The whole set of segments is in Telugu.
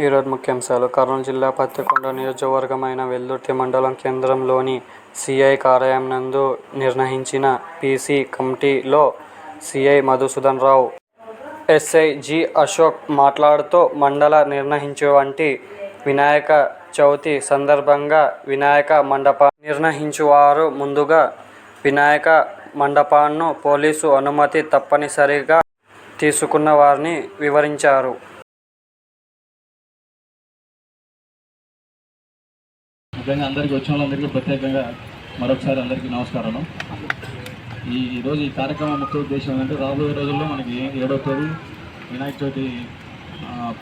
ఈరోజు ముఖ్యాంశాలు. కర్నూలు జిల్లా పత్తికొండ నియోజకవర్గమైన వెల్దుర్తి మండలం కేంద్రంలోని సిఐ కార్యాలయం నందు నిర్వహించిన పీసీ కమిటీలో CI Madhusudan Rao SI G Ashok మాట్లాడుతూ మండల నిర్వహించువంటి వినాయక చవితి సందర్భంగా వినాయక మండప నిర్వహించువారు ముందుగా వినాయక మండపాన్ని పోలీసు అనుమతి తప్పనిసరిగా తీసుకున్న వారిని వివరించారు. ముఖ్యంగా అందరికీ వచ్చిన వాళ్ళందరికీ ప్రత్యేకంగా మరొకసారి అందరికీ నమస్కారం. ఈ ఈరోజు ఈ కార్యక్రమం ముఖ్య ఉద్దేశం ఏంటంటే రాబోయే రోజుల్లో మనకి ఏడో తేదీ వినాయక చవితి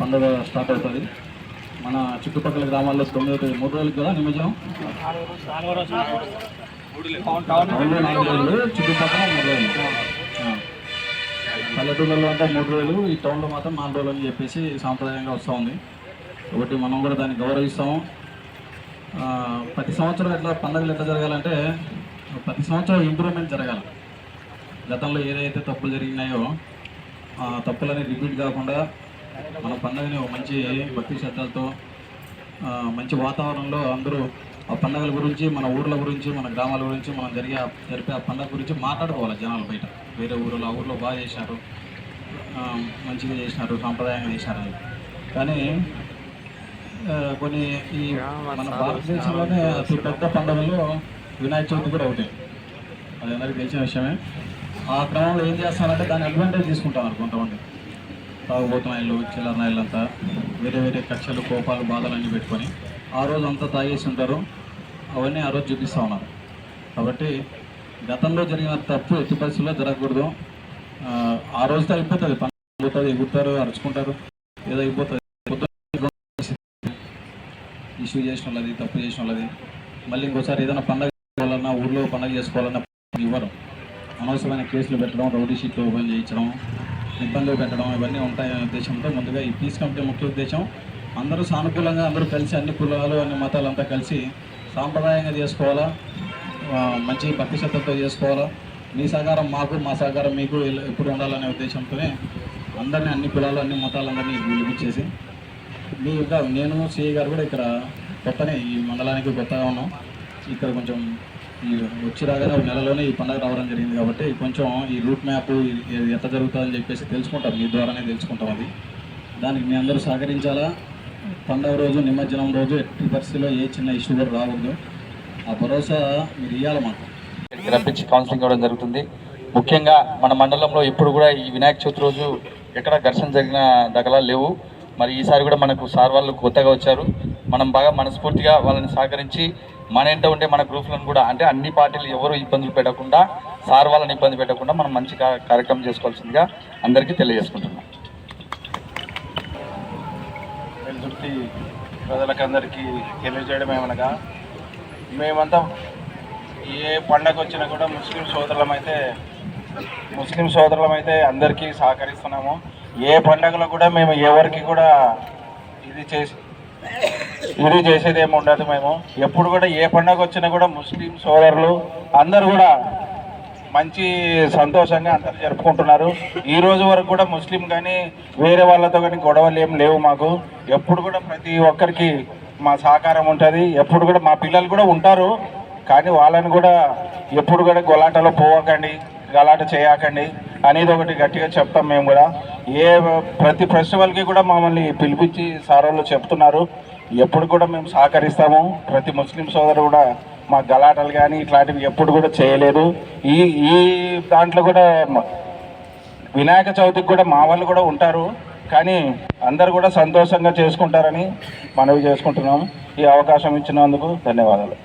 పండుగ స్టార్ట్ అవుతుంది. మన చుట్టుపక్కల గ్రామాల్లో తొమ్మిదో తేదీ మూడు రోజులు కదా నిమజ్జనం? రోజులు చుట్టుపక్కల మూడు రోజులు. పల్లెటూళ్ళలో అంటే మూడు రోజులు ఈ టౌన్లో మాత్రం నాలుగు రోజులు అని చెప్పేసి సాంప్రదాయంగా వస్తూ ఉంది. కాబట్టి మనం కూడా దాన్ని గౌరవిస్తాము. ప్రతి సంవత్సరం ఎట్లా పండుగలు ఎట్లా జరగాలంటే ప్రతి సంవత్సరం ఇంప్రూవ్మెంట్ జరగాలి. గతంలో ఏదైతే తప్పులు జరిగినాయో ఆ తప్పులని రిపీట్ కాకుండా మన పండుగని ఒక మంచి భక్తి శ్రద్ధలతో మంచి వాతావరణంలో అందరూ ఆ పండుగల గురించి మన ఊర్ల గురించి మన గ్రామాల గురించి మనం జరిగే ఆ- జరిపే ఆ పండుగ గురించి మాట్లాడుకోవాలి జనాలు బయట. వేరే ఊరిలో ఆ ఊర్లో బాగా చేశారు మంచిగా చేసినారు సాంప్రదాయంగా చేశారు అని. కానీ కొన్ని ఈ మన భారతదేశంలోనే అతి పెద్ద పండుగల్లో వినాయక చవితి కూడా ఒకటి. అది అందరికీ తెలిసిన విషయమే. ఆ క్రమంలో ఏం చేస్తారంటే దాన్ని అడ్వాంటేజ్ తీసుకుంటున్నారు కొంతమంది. తాగుబోతున్నాయిలు చిల్లరాయిలు అంతా వేరే వేరే కక్షలు కోపాలు బాధలన్నీ పెట్టుకొని ఆ రోజు అంతా తాగేసి ఉంటారు. అవన్నీ ఆ రోజు చూపిస్తూ ఉన్నారు. కాబట్టి గతంలో జరిగిన తప్పు ఎట్టి పరిస్థితుల్లో జరగకూడదు. ఆ, రోజుతో అయిపోతుంది. పని అయిపోతుంది ఎగురుతారు అరుచుకుంటారు ఏదో అయిపోతుంది. ఇష్యూ చేసిన వాళ్ళది తప్పు చేసిన వాళ్ళది. మళ్ళీ ఇంకోసారి ఏదైనా పండగ చేసుకోవాలన్నా ఊర్లో పండగ చేసుకోవాలన్నా ఇవ్వరు. అనవసరమైన కేసులు పెట్టడం రౌడీ షీట్లు ఓపెన్ చేయించడం ఇబ్బందులు పెట్టడం ఇవన్నీ ఉంటాయనే ఉద్దేశంతో ముందుగా ఈ పీస్ కమిటీ ముఖ్య ఉద్దేశం అందరూ సానుకూలంగా అందరూ కలిసి అన్ని కులాలు అన్ని మతాలు అంతా కలిసి సాంప్రదాయంగా చేసుకోవాలా? మంచి భక్తి శ్రద్ధతో చేసుకోవాలా? మీ సహకారం మాకు మా సహకారం మీకు ఎప్పుడు ఉండాలనే ఉద్దేశంతోనే అందరినీ అన్ని కులాలు అన్ని మతాలందరినీ పిలిపించేసి మీ నేను సిఐ గారు కూడా ఇక్కడ కొత్తనే ఈ మండలానికి కొత్తగా ఉన్నాం. ఇక్కడ కొంచెం ఈ వచ్చి రాగానే ఒక నెలలోనే ఈ పండుగ రావడం జరిగింది కాబట్టి కొంచెం ఈ రూట్ మ్యాప్ ఎంత జరుగుతుందని చెప్పేసి తెలుసుకుంటాం. మీ ద్వారానే తెలుసుకుంటాం అది. దానికి మీ అందరూ సహకరించాలా? పండుగ రోజు నిమజ్జనం రోజు ఎట్టి పరిస్థితిలో ఏ చిన్న ఇష్యూ కూడా రావద్దు ఆ భరోసా మీరు ఇవ్వాలి మాకు. రప్పించి కౌన్సిలింగ్ ఇవ్వడం జరుగుతుంది. ముఖ్యంగా మన మండలంలో ఇప్పుడు కూడా ఈ వినాయక చవితి రోజు ఎక్కడ ఘర్షణ జరిగిన దగ్గర లేవు. మరి ఈసారి కూడా మనకు సార్ వాళ్ళు కొత్తగా వచ్చారు. మనం బాగా మనస్ఫూర్తిగా వాళ్ళని సహకరించి మన ఇంట ఉండే మన గ్రూప్లను కూడా అంటే అన్ని పార్టీలు ఎవరు ఇబ్బందులు పెట్టకుండా సార్ వాళ్ళని ఇబ్బంది పెట్టకుండా మనం మంచి కార్యక్రమం చేసుకోవాల్సిందిగా అందరికీ తెలియజేసుకుంటున్నాం. వెలుతుర్తి ప్రజలకందరికీ తెలియజేయడం ఏమనగా మేమంతా ఏ పండగ వచ్చినా కూడా ముస్లిం సోదరులమైతే ముస్లిం సోదరులమైతే అందరికీ సహకరిస్తున్నాము. ఏ పండగలో కూడా మేము ఎవరికి కూడా ఇది చేసి ఇది చేసేది ఏమి ఉండదు మేము. ఎప్పుడు కూడా ఏ పండగ వచ్చినా కూడా ముస్లిం సోదరులు అందరూ కూడా మంచి సంతోషంగా అందరూ జరుపుకుంటున్నారు. ఈ రోజు వరకు కూడా ముస్లిం కానీ వేరే వాళ్ళతో కానీ గొడవలు ఏం లేవు మాకు. ఎప్పుడు కూడా ప్రతి ఒక్కరికి మా సహకారం ఉంటుంది. ఎప్పుడు కూడా మా పిల్లలు కూడా ఉంటారు. కానీ వాళ్ళని కూడా ఎప్పుడు కూడా గొలాటలో పోవకండి గలాట చేయకండి అనేది ఒకటి గట్టిగా చెప్తాం మేము కూడా. ఏ ప్రతి ఫెస్టివల్కి కూడా మమ్మల్ని పిలిపించి సార్ వాళ్ళు చెప్తున్నారు. ఎప్పుడు కూడా మేము సహకరిస్తాము. ప్రతి ముస్లిం సోదరు కూడా మా గలాటలు కానీ ఇట్లాంటివి ఎప్పుడు కూడా చేయలేదు. ఈ ఈ దాంట్లో కూడా వినాయక చవితికి కూడా మా వాళ్ళు కూడా ఉంటారు. కానీ అందరు కూడా సంతోషంగా చేసుకుంటారని మనవి చేసుకుంటున్నాము ఈ అవకాశం ఇచ్చినందుకు ధన్యవాదాలు.